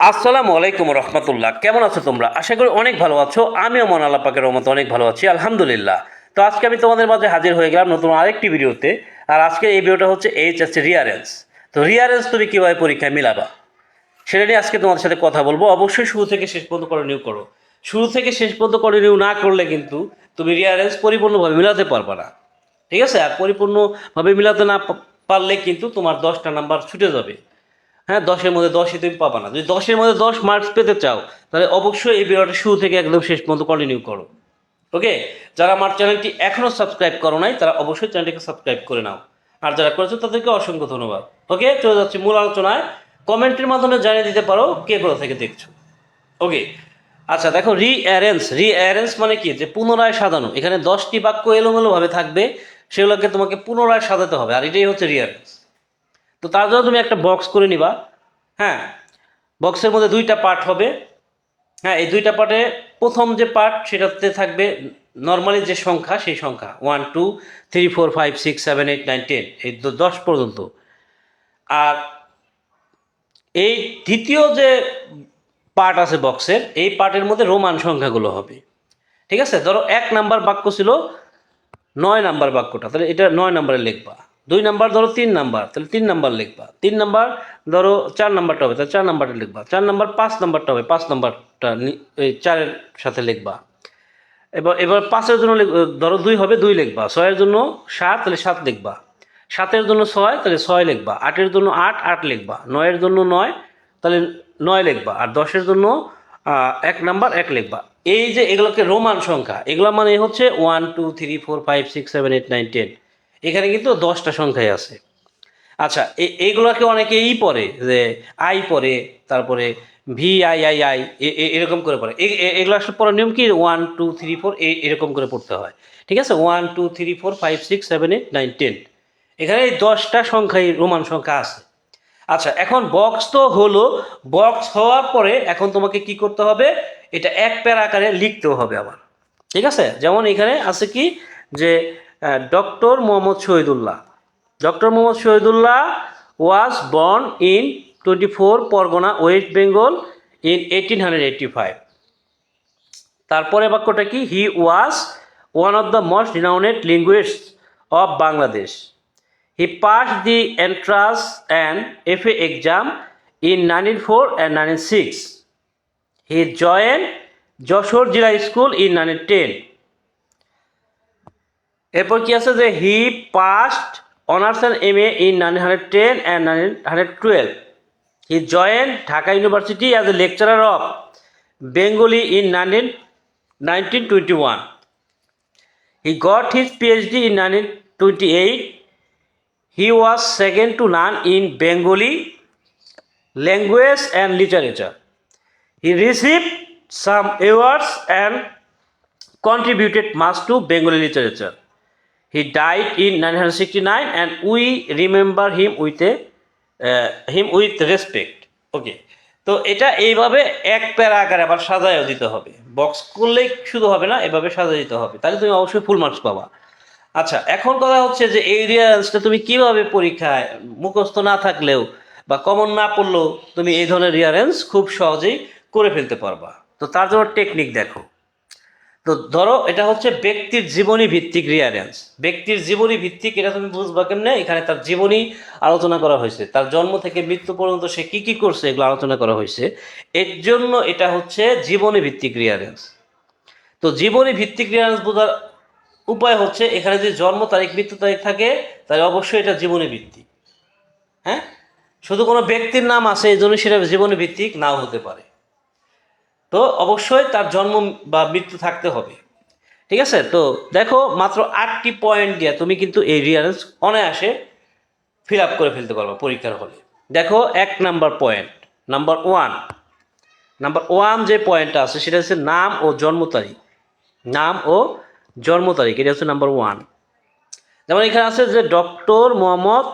আসসালামু আলাইকুম রহমতুল্লাহ। কেমন আছো তোমরা? আশা করি অনেক ভালো আছো। আমিও মন আল্লাহ পাকের রহমত অনেক ভালো আছি, আলহামদুলিল্লাহ। তো আজকে আমি তোমাদের মাঝে হাজির হয়ে গেলাম নতুন আরেকটি ভিডিওতে। আর আজকে এই ভিডিওটা হচ্ছে এইচএসসি রিয়ারেন্স তো রিয়ারেন্স তুমি কীভাবে পরীক্ষায় মিলাবা? সেটা নিয়ে আজকে তোমাদের সাথে কথা বলব। অবশ্যই শুরু থেকে শেষ পর্যন্ত কন্টিনিউ করো। শুরু থেকে শেষ পর্যন্ত কন্টিনিউ না করলে কিন্তু তুমি রিয়ারেন্স পরিপূর্ণভাবে মিলাতে পারবে না। ঠিক আছে? আর পরিপূর্ণভাবে মিলাতে না পারলে কিন্তু তোমার দশটা নাম্বার ছুটে যাবে। হ্যাঁ দশের মধ্যে দশই তুমি পাবা না। যদি দশের মধ্যে দশ মার্কস পেতে চাও, তাহলে অবশ্যই এই ভিডিওটা শুরু থেকে একদম শেষ পর্যন্ত কন্টিনিউ করো। ওকে যারা আমার চ্যানেলটি এখনও সাবস্ক্রাইব করো নাই, তারা অবশ্যই চ্যানেলটিকে সাবস্ক্রাইব করে নাও। আর যারা করেছ, তাদেরকে অসংখ্য ধন্যবাদ। ওকে চলে যাচ্ছি মূল আলোচনায়। কমেন্টের মাধ্যমে জানিয়ে দিতে পারো কে কোথা থেকে দেখছ। ওকে আচ্ছা দেখো রি অ্যারেঞ্জ রি অ্যারেঞ্জ মানে কি? যে পুনরায় সাজানো। এখানে দশটি বাক্য এলোমেলোভাবে থাকবে। সেগুলোকে তোমাকে পুনরায় সাজাতে হবে। আর এটাই হচ্ছে রিঅ্যারেঞ্জ তো তার জন্য তুমি একটা বক্স করে নিবা। হ্যাঁ বক্সের মধ্যে দুইটা পার্ট হবে। হ্যাঁ এই দুইটা পার্টে প্রথম যে পার্ট সেটাতে থাকবে নর্মালি যে সংখ্যা সেই সংখ্যা। One two three four five six seven eight nine ten এই দশ পর্যন্ত। আর এই দ্বিতীয় যে পার্ট আছে বক্সের এই পার্টের মধ্যে রোমান সংখ্যাগুলো হবে। ঠিক আছে? ধরো এক নাম্বার বাক্য ছিল, নয় নাম্বার বাক্যটা। তাহলে এটা নয় নাম্বারে লিখবা। দুই নাম্বার ধরো তিন নাম্বার, তাহলে তিন নাম্বার লিখবা। তিন নাম্বার ধরো চার নাম্বারটা হবে, তাহলে চার নাম্বারটা লিখবা। চার নাম্বার পাঁচ নাম্বারটা হবে, পাঁচ নাম্বারটা এই চারের সাথে লিখবা। এবার এবার পাঁচের জন্য ধরো দুই হবে, দুই লিখবা। ছয়ের জন্য সাত, তাহলে সাত লিখবা। সাতের জন্য ছয়, তাহলে ছয় লিখবা। আটের জন্য আট আট লিখবা। নয়ের জন্য নয়, তাহলে নয় লিখবা। আর দশের জন্য এক নাম্বার এক লিখবা। এই যে এগুলোকে রোমান সংখ্যা, এগুলো মানে হচ্ছে one two three four five six seven eight nine ten এখানে কিন্তু দশটা সংখ্যাই আছে। আচ্ছা এই এইগুলোকে অনেকেই পড়ে যে আই পড়ে, তারপরে ভি, আই আই আই এরকম করে পড়ে। এগুলো আসলে পড়ার নিয়ম কি? ওয়ান, টু, থ্রি, ফোর এরকম করে পড়তে হয়। ঠিক আছে? One, two, three, four, five, six, seven, eight, nine, ten. এখানে এই দশটা সংখ্যাই রোমান সংখ্যা আছে। আচ্ছা এখন বক্স তো হলো, বক্স হওয়ার পরে এখন তোমাকে কি করতে হবে? এটা এক প্যারা আকারে লিখতেও হবে আবার। ঠিক আছে? যেমন এখানে আছে কি? যে doctor Mohammad Shahidullah. Doctor Mohammad Shahidullah was born in twenty four Parganas west Bengal in eighteen hundred eighty five তারপরে বাক্যটা কি? He was one of the most renowned linguist of Bangladesh he pass the entrance and F A exam in nineteen four and nineteen six he join Jessore zila school in nineteen ten এরপর কি আছে যে he passed honours and M A in nine hundred ten and nine hundred twelve he join Dhaka university as a lecturer of Bengali in nineteen nineteen twenty one he got his PhD in nineteen twenty eight he was second to none in Bengali language and literature he received some awards and contributed much to Bengali literature. In nine in 1969 and we remember him with a uh, him with respect. Okay তো এটা এইভাবে এক প্যারা আকারে আবার সাজায়ও দিতে হবে। Box করলেই শুধু হবে না এভাবে সাজায় দিতে হবে। তাহলে তুমি অবশ্যই ফুল মার্কস পাবা। আচ্ছা এখন কথা হচ্ছে যে এই রিয়ারেন্সটা তুমি কীভাবে পরীক্ষায় মুখস্থ না থাকলেও বা কমন না পড়লেও তুমি এই ধরনের রিয়ারেন্স খুব সহজেই করে ফেলতে পারবা। তো তার জন্য টেকনিক দেখো। তো ধরো এটা হচ্ছে ব্যক্তির জীবনী ভিত্তিক রিয়ারেন্স ব্যক্তির জীবনী ভিত্তিক, এটা তুমি বুঝবা কেমনে? এখানে তার জীবনী আলোচনা করা হয়েছে। তার জন্ম থেকে মৃত্যু পর্যন্ত সে কি কি করছে এগুলো আলোচনা করা হয়েছে। এর জন্য এটা হচ্ছে জীবনী ভিত্তিক রিয়ারেন্স তো জীবনী ভিত্তিক রিয়ারেন্স বোঝার উপায় হচ্ছে, এখানে যদি জন্ম তারিখ, মৃত্যু তারিখ থাকে, তাহলে অবশ্যই এটা জীবনী ভিত্তিক। হ্যাঁ? শুধু কোনো ব্যক্তির নাম আছে, এই জন্য সেটা জীবনী ভিত্তিক নাও হতে পারে। তো অবশ্যই তার জন্ম বা মৃত্যু থাকতে হবে। ঠিক আছে? তো দেখো, মাত্র আটটি পয়েন্ট দিয়ে তুমি কিন্তু এই রিয়ারেন্স অনায়াসে ফিল আপ করে ফেলতে পারবে পরীক্ষার হলে। দেখো, এক number point number one number one যে পয়েন্টটা আছে, সেটা হচ্ছে নাম ও জন্ম তারিখ। নাম ও জন্ম তারিখ, এটা হচ্ছে নাম্বার ওয়ান যেমন এখানে আছে যে doctor Mohammad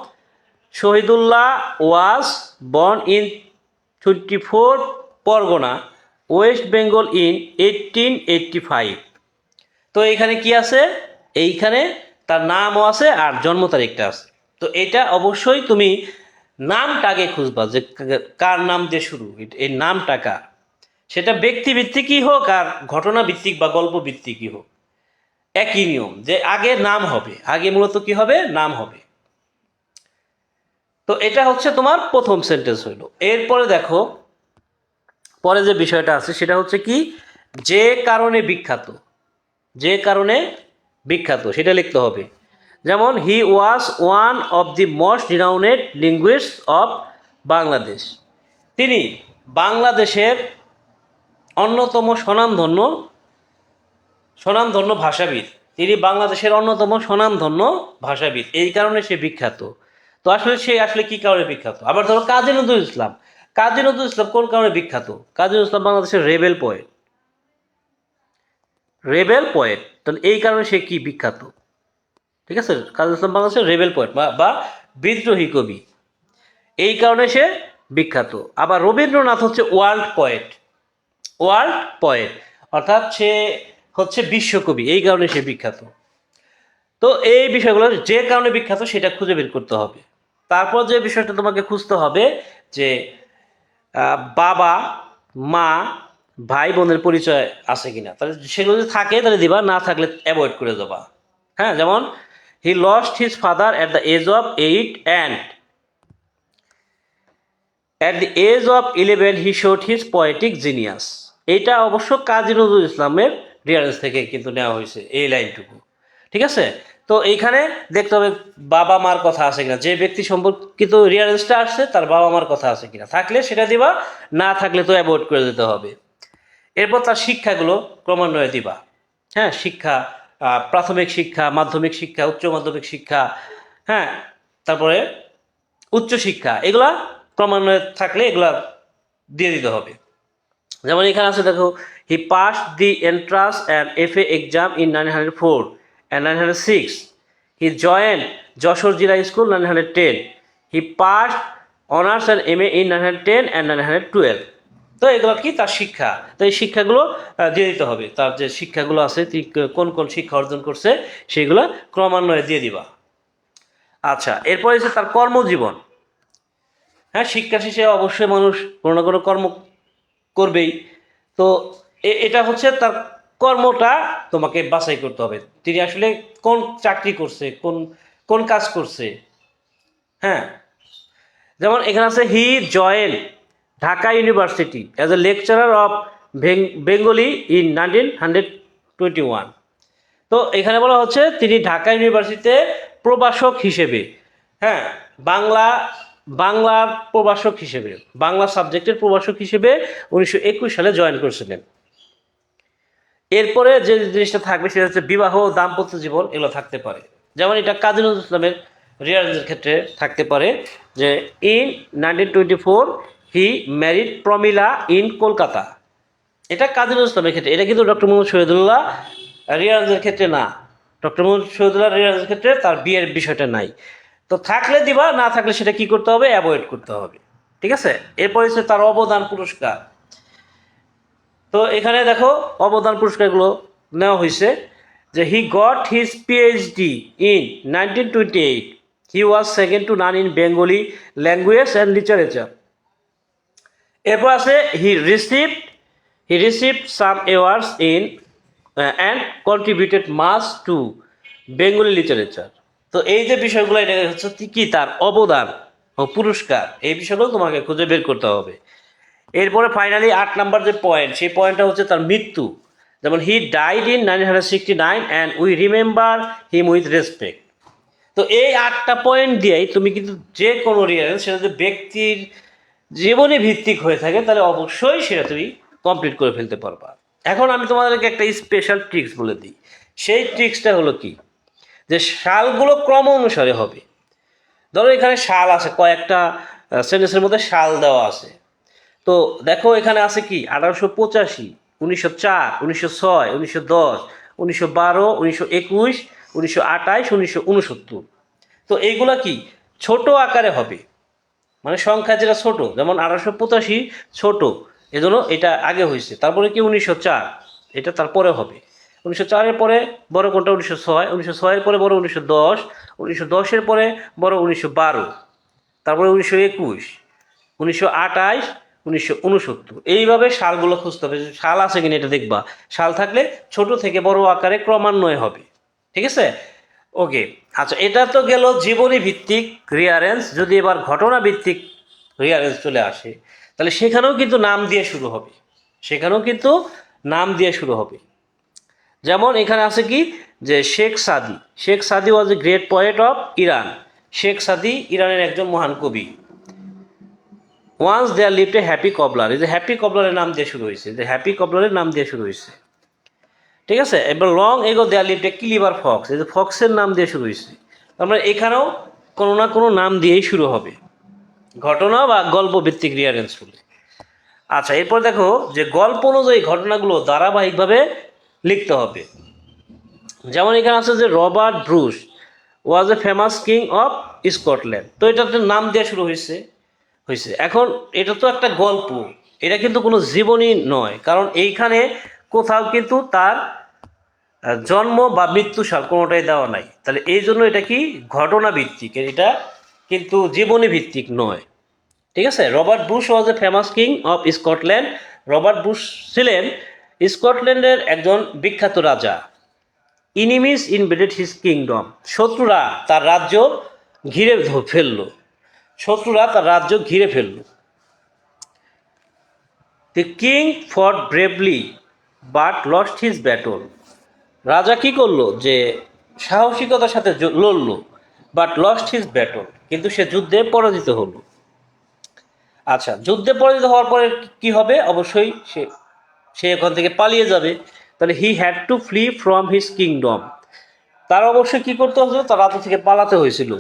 Shahidullah was born in twenty four Parganas. West Bengal in eighteen eighty five তো এখানে কি আছে? এইখানে তার নামও আছে আর জন্ম তারিখটা আছে। তো এটা অবশ্যই তুমি নামটা আগে খুঁজবা যে কার নাম দিয়ে শুরু এই নামটা কার? সেটা ব্যক্তি ভিত্তিকই হোক আর ঘটনা ভিত্তিক বা গল্প ভিত্তিকই হোক। একই নিয়ম যে আগে নাম হবে, আগে মূলত কি হবে? নাম হবে। তো এটা হচ্ছে তোমার প্রথম সেন্টেন্স হইল। এরপরে দেখো পরে যে বিষয়টা আছে, সেটা হচ্ছে কি? যে কারণে বিখ্যাত, যে কারণে বিখ্যাত, সেটা লিখতে হবে। যেমন he was one of the most renowned linguist of Bangladesh তিনি বাংলাদেশের অন্যতম স্বনামধন্য স্বনামধন্য ভাষাবিদ। তিনি বাংলাদেশের অন্যতম স্বনামধন্য ভাষাবিদ। এই কারণে সে বিখ্যাত। তো আসলে সে আসলে কি কারণে বিখ্যাত? আবার ধরো কাজী নজরুল ইসলাম। কাজী নজরুল ইসলাম কোন কারণে বিখ্যাত? কাজী নজরুল ইসলাম বাংলাদেশের রেবেল পোয়েট রেবেল পোয়েট তাহলে এই কারণে সে কি বিখ্যাত? ঠিক আছে? কাজী ইসলাম বাংলাদেশের রেবেল পোয়েট বা বিদ্রোহী কবি। এই কারণে সে বিখ্যাত। আবার রবীন্দ্রনাথ হচ্ছে ওয়ার্ল্ড পয়েট ওয়ার্ল্ড পোয়েট অর্থাৎ সে হচ্ছে বিশ্বকবি, এই কারণে সে বিখ্যাত। তো এই বিষয়গুলো, যে কারণে বিখ্যাত সেটা খুঁজে বের করতে হবে। তারপর যে বিষয়টা তোমাকে খুঁজতে হবে যে বাবা, মা, ভাই বোনের পরিচয় আছে কিনা? তাহলে সেগুলো যদি থাকে, তাহলে দিবা, না থাকলে অ্যাভয়েড করে দেবা। হ্যাঁ যেমন he lost his father at the age of eight and at the age of eleven he showed his poetic genius এটা অবশ্য কাজী নজরুল ইসলামের রিয়ারেন্স থেকে কিন্তু নেওয়া হয়েছে, এই লাইনটুকু। ঠিক আছে? তো এইখানে দেখতে হবে বাবা মার কথা আছে কিনা। যে ব্যক্তি সম্পর্কিত রিয়ারেন্সটা আসছে, তার বাবা মার কথা আছে কিনা। থাকলে সেটা দিবা, না থাকলে তো অ্যাভয়েড করে দিতে হবে। এরপর তার শিক্ষাগুলো ক্রমান্বয়ে দিবা। হ্যাঁ শিক্ষা প্রাথমিক শিক্ষা, মাধ্যমিক শিক্ষা, উচ্চ মাধ্যমিক শিক্ষা হ্যাঁ তারপরে উচ্চ শিক্ষা, এগুলা ক্রমান্বয়ে থাকলে এগুলা দিয়ে দিতে হবে। যেমন এখানে আছে দেখো he pass the entrance and F A exam in nine hundred four he join Jessore zila school nine hundred ten he pass honours and M A in nine hundred ten and nine twelve তো এগুলো কি? তার শিক্ষা। তো এই শিক্ষাগুলো দিয়ে দিতে হবে। তার যে শিক্ষাগুলো আছে তিনি কোন কোন শিক্ষা অর্জন করছে, সেগুলো ক্রমান্বয়ে দিয়ে দিবা। আচ্ছা এরপরে হচ্ছে তার কর্মজীবন। হ্যাঁ শিক্ষা শেষে অবশ্যই মানুষ কোনো না কোনো কর্ম করবেই। তো এটা হচ্ছে তার কর্মটা তোমাকে বাছাই করতে হবে। তিনি আসলে কোন চাকরি করছে, কোন কোন কাজ করছে। হ্যাঁ? যেমন এখানে আছে he join Dhaka university as a lecturer of Bengali in nineteen hundred twenty one তো এখানে বলা হচ্ছে তিনি ঢাকা ইউনিভার্সিটিতে প্রভাষক হিসেবে। হ্যাঁ? বাংলা, বাংলার প্রভাষক হিসেবে, বাংলা সাবজেক্টের প্রভাষক হিসেবে উনিশশো একুশ সালে জয়েন করেছিলেন। এরপরে যে জিনিসটা থাকবে সেটা হচ্ছে বিবাহ দাম্পত্য জীবন এগুলো থাকতে পারে। যেমন এটা কাজী নজরুল ইসলামের রিয়ারেন্সের ক্ষেত্রে থাকতে পারে যে in nineteen twenty four he married Pramila in Kolkata এটা কাজী নজরুল ইসলামের ক্ষেত্রে, এটা কিন্তু ডক্টর মোহাম্মদ শহীদুল্লাহ রিয়াজের ক্ষেত্রে না। ডক্টর মোহাম্মদ শহীদুল্লাহ রিয়াজের ক্ষেত্রে তার বিয়ের বিষয়টা নাই। তো থাকলে দিবা, না থাকলে সেটা কি করতে হবে? অ্যাভয়েড করতে হবে। ঠিক আছে? এরপরে হচ্ছে তার অবদান পুরস্কার। তো এখানে দেখো অবদান পুরস্কারগুলো নেওয়া হয়েছে যে he got his PhD in nineteen twenty eight he was second to none in Bengali language and literature এরপর আছে he receive he receive some awards in and contributed much to Bengali literature তো এই যে বিষয়গুলো, এটা হচ্ছে কি তার অবদান ও পুরস্কার, এই বিষয়গুলো তোমাকে খুঁজে বের করতে হবে। এরপরে ফাইনালি আট নাম্বার যে পয়েন্ট সেই পয়েন্টটা হচ্ছে তার মৃত্যু। যেমন he died in nineteen hundred sixty nine and we remember him with respect তো এই আটটা পয়েন্ট দিয়েই তুমি কিন্তু যে কোনো রিয়ারেন্স সেটা যদি ব্যক্তির জীবনে ভিত্তিক হয়ে থাকে, তাহলে অবশ্যই সেটা তুমি কমপ্লিট করে ফেলতে পারবা। এখন আমি তোমাদেরকে একটা স্পেশাল ট্রিক্স বলে দিই। সেই ট্রিক্সটা হলো কি? যে শালগুলো ক্রম অনুসারে হবে। ধরো এখানে শাল আছে, কয়েকটা সেন্টেন্সের মধ্যে শাল দেওয়া আছে। তো দেখো এখানে আছে কি? আঠারোশো পঁচাশি, উনিশশো চার, উনিশশো ছয়, উনিশশো দশ, উনিশশো বারো, উনিশশো একুশ, উনিশশো আঠাইশ, উনিশশো উনসত্তর। তো এইগুলা কি? ছোট আকারে হবে। মানে সংখ্যা যেটা ছোট, যেমন আঠারোশো পঁচাশি ছোট, এজন্য এটা আগে হয়েছে। তারপরে কি? উনিশশো চার, এটা তারপরে হবে। উনিশশো চারের পরে বড় কোনটা? উনিশশো ছয়, উনিশশো ছয়ের পরে বড় উনিশশো দশ, উনিশশো দশের পরে বড় উনিশশো বারো, তারপরে উনিশশো একুশ, উনিশশো আঠাশ উনিশশো উনসত্তর এইভাবে সালগুলো খুঁজতে হবে। সাল আছে কিনা এটা দেখবা। সাল থাকলে ছোট থেকে বড় আকারে ক্রমান্বয়ে হবে। ঠিক আছে? ওকে। আচ্ছা এটা তো গেল জীবনী ভিত্তিক রিয়ারেন্স যদি এবার ঘটনা ভিত্তিক রিয়ারেন্স চলে আসে, তাহলে সেখানেও কিন্তু নাম দিয়ে শুরু হবে। সেখানেও কিন্তু নাম দিয়ে শুরু হবে। যেমন এখানে আছে কি? যে Sheikh Saadi. Sheikh Saadi was a great poet of Iran Sheikh Saadi ইরানের একজন মহান কবি। Once there lived a happy cobbler এই যে হ্যাপি কবলারের নাম দিয়ে শুরু হয়েছে, যে হ্যাপি কবলারের নাম দিয়ে শুরু হয়েছে। ঠিক আছে? এবার লং এগো দেয়ার লিভড এ কিলিভার ফক্স এই যে ফক্সের নাম দিয়ে শুরু হয়েছে। তার মানে এখানেও কোনো না কোনো নাম দিয়েই শুরু হবে। ঘটনা বা গল্প ভিত্তিক রিয়ারেন্স বলে আচ্ছা এরপর দেখো যে গল্প অনুযায়ী ঘটনাগুলো ধারাবাহিকভাবে লিখতে হবে। যেমন এখানে আছে যে Robert Bruce was a famous king of Scotland তো এটাতে নাম দেওয়া শুরু হয়েছে। হয়েছে। এখন এটা তো একটা গল্প। এটা কিন্তু কোনো জীবনী নয়। কারণ এইখানে কোথাও কিন্তু তার জন্ম বা মৃত্যু সাল কোনোটাই দেওয়া নাই। তাহলে এই জন্য এটা কি ঘটনা ভিত্তিক এটা কিন্তু জীবনী ভিত্তিক নয়। ঠিক আছে? Robert Bush was a famous king of Scotland Robert Bush ছিলেন স্কটল্যান্ডের একজন বিখ্যাত রাজা। Enemies invaded his kingdom. শত্রুরা তার রাজ্য ঘিরে ফেলল। শত্রুরা তার রাজ্য ঘিরে ফেলল। The king fought bravely but lost his battle রাজা কি করল? যে সাহসিকতার সাথে লড়লো বাট লস্ট হিজ ব্যাটল কিন্তু সে যুদ্ধে পরাজিত হলো। আচ্ছা যুদ্ধে পরাজিত হওয়ার পরে কি হবে? অবশ্যই সে সে এখান থেকে পালিয়ে যাবে। তাহলে he had to flee from his kingdom তার অবশ্যই কি করতে হয়েছিল? তার রাজ্য থেকে পালাতে হয়েছিল।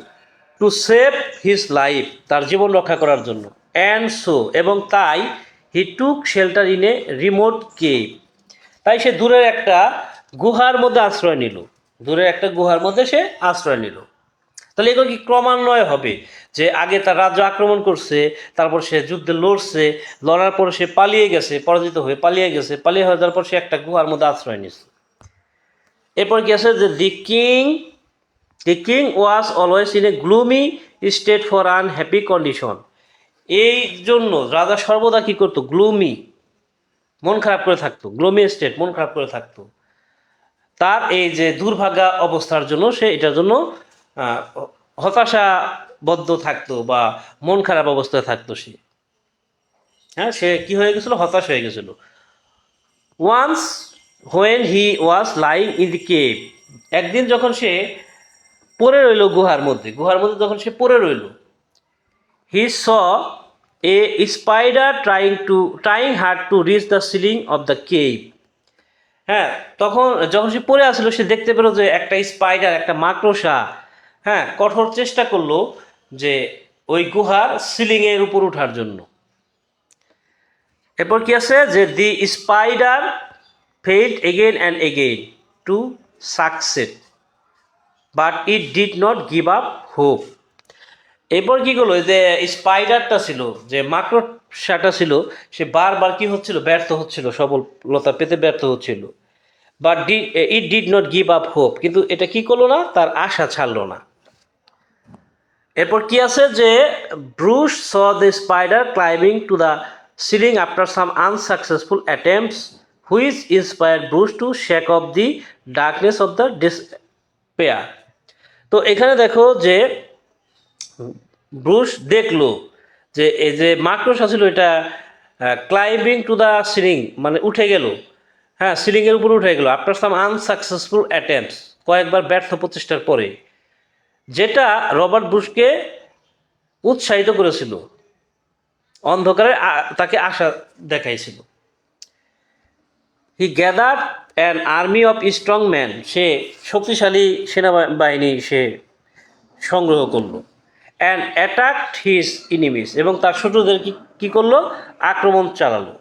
টু সেভ হিজ লাইফ তার জীবন রক্ষা করার জন্য। অ্যান্ড সো এবং তাই he took shelter in a remote cave তাই সে দূরের একটা গুহার মধ্যে আশ্রয় নিল। দূরের একটা গুহার মধ্যে সে আশ্রয় নিল। তাহলে এগুলো কি ক্রমান্বয়ে হবে? যে আগে তার রাজ্য আক্রমণ করছে, তারপর সে যুদ্ধে লড়ছে, লড়ার পর সে পালিয়ে গেছে, পরাজিত হয়ে পালিয়ে গেছে, পালিয়ে হয়ে যাওয়ার পর সে একটা গুহার মধ্যে আশ্রয় নিচ্ছে এরপর কি আছে যে the king the king was always in a gloomy state for unhappy condition এই জন্য রাজা সর্বদা কি করতো? গ্লুমি মন খারাপ করে থাকতো। গ্লুমি স্টেট মন খারাপ করে থাকতো। তার এই যে দুর্ভাগা অবস্থার জন্য সে এটার জন্য হতাশাবদ্ধ থাকতো বা মন খারাপ অবস্থায় থাকতো সে। হ্যাঁ সে কি হয়ে গেছিল? হতাশ হয়ে গেছিল। Once when he was lying in the cave একদিন যখন সে পড়ে রইল গুহার মধ্যে। গুহার মধ্যে যখন সে পড়ে রইল he saw a spider trying to trying hard to reach the ceiling of the cave হ্যাঁ তখন যখন সে পড়ে আসলো, সে দেখতে পেল যে একটা স্পাইডার একটা মাকড়সা হ্যাঁ কঠোর চেষ্টা করল যে ওই গুহার সিলিংয়ের উপর ওঠার জন্য। এরপর কি আছে? যে the spider failed again and again to succeed but it did not give up hope এরপর কী করল? যে স্পাইডারটা ছিল, যে মাকড়সাটা ছিল, সে বারবার কী হচ্ছিল? ব্যর্থ হচ্ছিল, সফলতা পেতে ব্যর্থ হচ্ছিল। But D it did not give up hope কিন্তু এটা কি করল না? তার আশা ছাড়লো না। এরপর কি আছে? যে Bruce saw the spider climbing to the ceiling after some unsuccessful attempts which inspire Bruce to shake off the darkness of the despair তো এখানে দেখো যে ব্রুশ দেখল যে এই যে মাকড়সা ছিল এটা ক্লাইম্বিং টু দ্য সিলিং মানে উঠে গেল। হ্যাঁ সিলিংয়ের উপর উঠে গেল। আফটার সাম আনসাকসেসফুল অ্যাটেম্পটস কয়েকবার ব্যর্থ প্রচেষ্টার পরে, যেটা রবার্ট বুশকে উৎসাহিত করেছিল। অন্ধকারে তাকে আশা দেখাইছিল। He gather an army of strong man সে শক্তিশালী সেনাবাহিনী সে সংগ্রহ করল অ্যান্ড অ্যাটাকড হিজ ইনিমিস এবং তার শত্রুদের কি করল? আক্রমণ চালালো।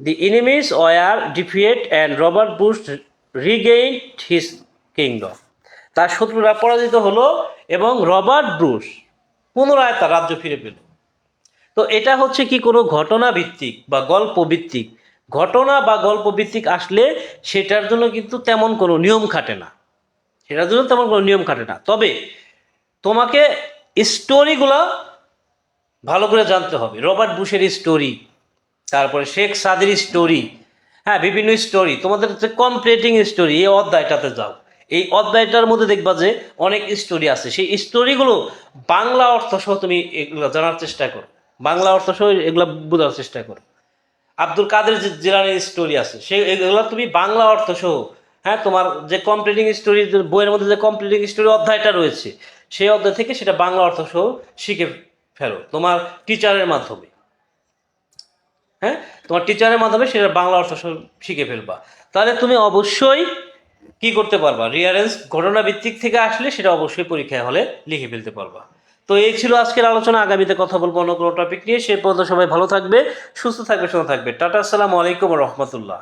The enemies were defeat and Robert Bush regain his kingdom তার শত্রুরা পরাজিত হলো এবং রবার্ট ব্রুশ পুনরায় তার রাজ্য ফিরে পেল। তো এটা হচ্ছে কি কোনো ঘটনা ভিত্তিক বা গল্প ভিত্তিক ঘটনা বা গল্প ভিত্তিক আসলে সেটার জন্য কিন্তু তেমন কোনো নিয়ম খাটে না। সেটার জন্য তেমন কোনো নিয়ম খাটে না। তবে তোমাকে স্টোরিগুলো ভালো করে জানতে হবে। রবার্ট বুশের স্টোরি তারপরে শেখ সাদির স্টোরি হ্যাঁ বিভিন্ন স্টোরি তোমাদের হচ্ছে কমপ্লিটিং স্টোরি এই অধ্যায়টাতে যাও। এই অধ্যায়টার মধ্যে দেখবা যে অনেক স্টোরি আছে। সেই স্টোরিগুলো বাংলা অর্থ সহ তুমি এগুলো জানার চেষ্টা করো। বাংলা অর্থ সহ এগুলো বোঝার চেষ্টা করো। আব্দুল কাদের জিলানির স্টোরি আছে সেই এগুলো তুমি বাংলা অর্থ সহ হ্যাঁ তোমার যে কমপ্লিটিং স্টোরি বইয়ের মধ্যে যে কমপ্লিটিং স্টোরি অধ্যায়টা রয়েছে, সেই অধ্যায় থেকে সেটা বাংলা অর্থ সহ শিখে ফেলো, তোমার টিচারের মাধ্যমে। হ্যাঁ তোমার টিচারের মাধ্যমে সেটা বাংলা অর্থ সহ শিখে ফেলবা। তাহলে তুমি অবশ্যই কি করতে পারবা? রিয়ারেন্স ঘটনা ভিত্তিক থেকে আসলে সেটা অবশ্যই পরীক্ষায় হলে লিখে ফেলতে পারবা। তো এই ছিল আজকের আলোচনা। আগামীতে কথা বলব অন্য কোনো টপিক নিয়ে। সে পর্যন্ত সবাই ভালো থাকবে, সুস্থ থাকবে সুস্থ থাকবে। টাটা, আসসালামু আলাইকুম রহমতুল্লাহ।